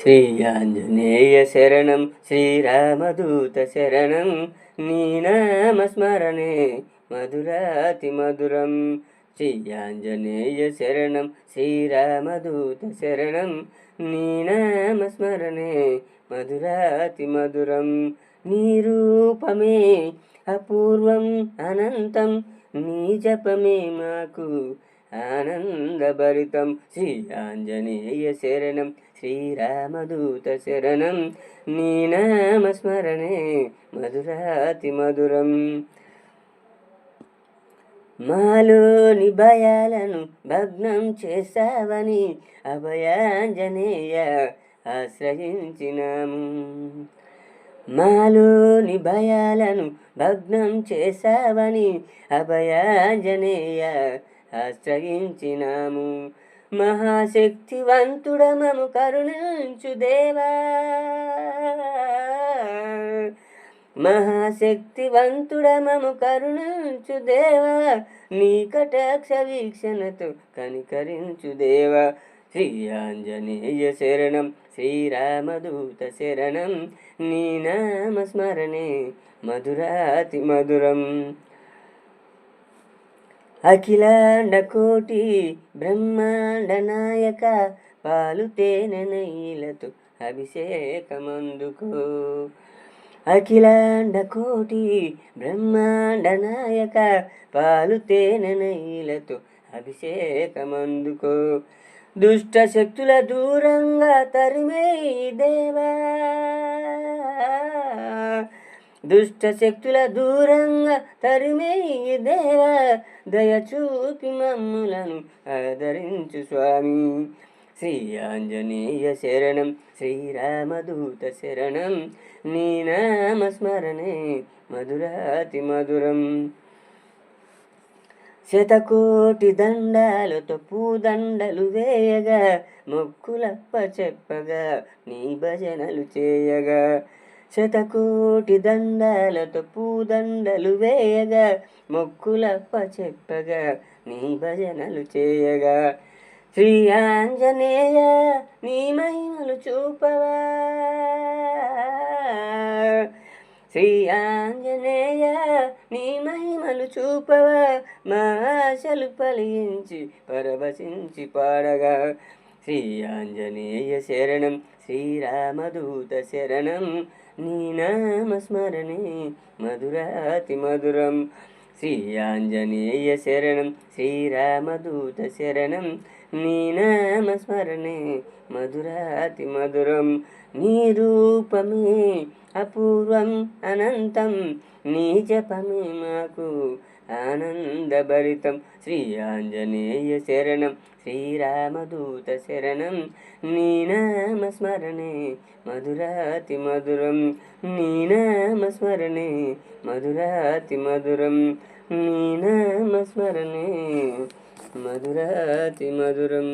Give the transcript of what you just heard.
శ్రీ ఆంజనేయ శరణం శ్రీరామదూత శరణం నీ నామస్మరణే మధురాతి మధురం. శ్రీ ఆంజనేయ శరణం శ్రీరామదూత శరణం నీ నామస్మరణే మధురాతి మధురం. నీ రూపమే అపూర్వం అనంతం నీ జపమే మాకు ఆనందభరితం. శ్రీ ఆంజనేయ శరణం శ్రీరామదూత శరణం. నీ నామస్మరణే మధురాతి మధురం. మాలోని భయాలను భగ్నం చేశావని అభయాంజనేయ ఆశ్రయించినాము. మాలోని భయాలను భగ్నం చేశావని అభయాంజనేయ ఆశ్రయించినాము. మహాశక్తివంతుడమము కరుణించు దేవా. మహాశక్తివంతుడమము కరుణించు దేవా. నీ కటాక్ష వీక్షణతో కనికరించు దేవా. శ్రీ ఆంజనేయ శరణం శ్రీరామదూత శరణం నీ నామస్మరణే మధురాతి మధురం. అఖిలాండ కోటి బ్రహ్మాండ నాయక పాలు తేనె నెయ్యిలతో అభిషేకమందుకో. అఖిలాండ కోటి బ్రహ్మాండ నాయక పాలు తేనె నెయ్యిలతో అభిషేకమందుకో. దుష్ట శక్తుల దూరంగా తరిమే దేవా. దుష్ట శక్తుల దూరంగా తరిమేయి దేవా దయ చూపి మమ్ములను ఆదరించు స్వామి. శ్రీ ఆంజనేయ శరణం శ్రీరామదూత శరణం నీ నామస్మరణే మధురాతి మధురం. శతకోటి దండాలతో పూదండలు వేయగా మొక్కులప్ప చెప్పగా నీ భజనలు చేయగా శతకోటి దండాలతో పూదండలు వేయగా మొక్కులప్ప చెప్పగా నీ భజనలు చేయగా. శ్రీ ఆంజనేయ నీ మహిమలు చూపవా. శ్రీ ఆంజనేయ నీ మహిమలు చూపవా. మా ఆశలు పలించి పరవశించి పాడగా. శ్రీ ఆంజనేయ శరణం శ్రీరామదూత శరణం. నీ నామస్మరణే మధురాతి మధురం. శ్రీ ఆంజనేయ శరణం శ్రీరామదూత శరణం. నీ నామస్మరణే మధురాతి మధురం. నీ రూపమే అపూర్వం అనంతం. నీ జపమే మాకు ఆనందభరితం. శ్రీ ఆంజనేయ శరణం శ్రీరామదూత శరణం. నీ నామస్మరణే మధురాతి మధురం. నీ నామస్మరణే మధురాతి మధురం. నీ నామస్మరణే మధురాతి మధురం.